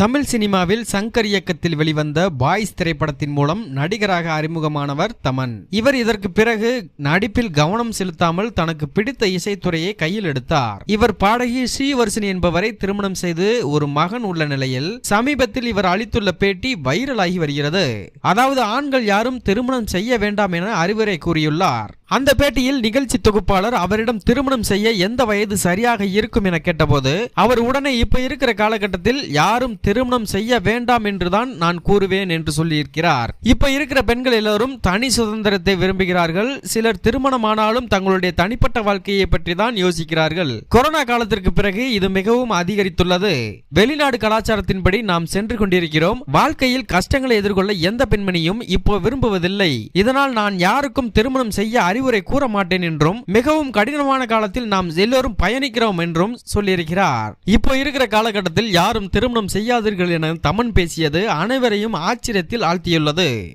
தமிழ் சினிமாவில் சங்கர் இயக்கத்தில் வெளிவந்த பாய்ஸ் திரைப்படத்தின் மூலம் நடிகராக அறிமுகமானவர் தமன். இவர் இதற்கு பிறகு நடிப்பில் கவனம் செலுத்தாமல் தனக்கு பிடித்த இசைத்துறையை கையில் எடுத்தார். இவர் பாடகி ஸ்ரீவர்ஷினி என்பவரை திருமணம் செய்து ஒரு மகன் உள்ள நிலையில் சமீபத்தில் இவர் அளித்துள்ள பேட்டி வைரலாகி வருகிறது. அதாவது ஆண்கள் யாரும் திருமணம் செய்ய வேண்டாம் என அறிவுரை கூறியுள்ளார். அந்த பேட்டியில் நிகழ்ச்சி தொகுப்பாளர் அவரிடம் திருமணம் செய்ய எந்த வயது சரியாக இருக்கும் என கேட்டபோது அவர் உடனே இப்ப இருக்கிற காலகட்டத்தில் யாரும் திருமணம் செய்ய வேண்டாம் என்றுதான் நான் கூறுவேன் என்று சொல்லியிருக்கிறார். இப்ப இருக்கிற பெண்கள் எல்லோரும் தனி சுதந்திரத்தை விரும்புகிறார்கள். சிலர் திருமணமானாலும் தங்களுடைய தனிப்பட்ட வாழ்க்கையை பற்றி தான் யோசிக்கிறார்கள். கொரோனா காலத்திற்கு பிறகு இது மிகவும் அதிகரித்துள்ளது. வெளிநாடு கலாச்சாரத்தின்படி நாம் சென்று கொண்டிருக்கிறோம். வாழ்க்கையில் கஷ்டங்களை எதிர்கொள்ள எந்த பெண்மணியும் இப்போ விரும்புவதில்லை. இதனால் நான் யாருக்கும் திருமணம் செய்ய அறிவுரை கூற மாட்டேன் என்றும் மிகவும் கடினமான காலத்தில் நாம் எல்லோரும் பயணிக்கிறோம் என்றும் சொல்லியிருக்கிறார். இப்போ இருக்கிற காலகட்டத்தில் யாரும் திருமணம் செய்யாதீர்கள் என தமன் பேசியது அனைவரையும் ஆச்சரியத்தில் ஆழ்த்தியுள்ளது.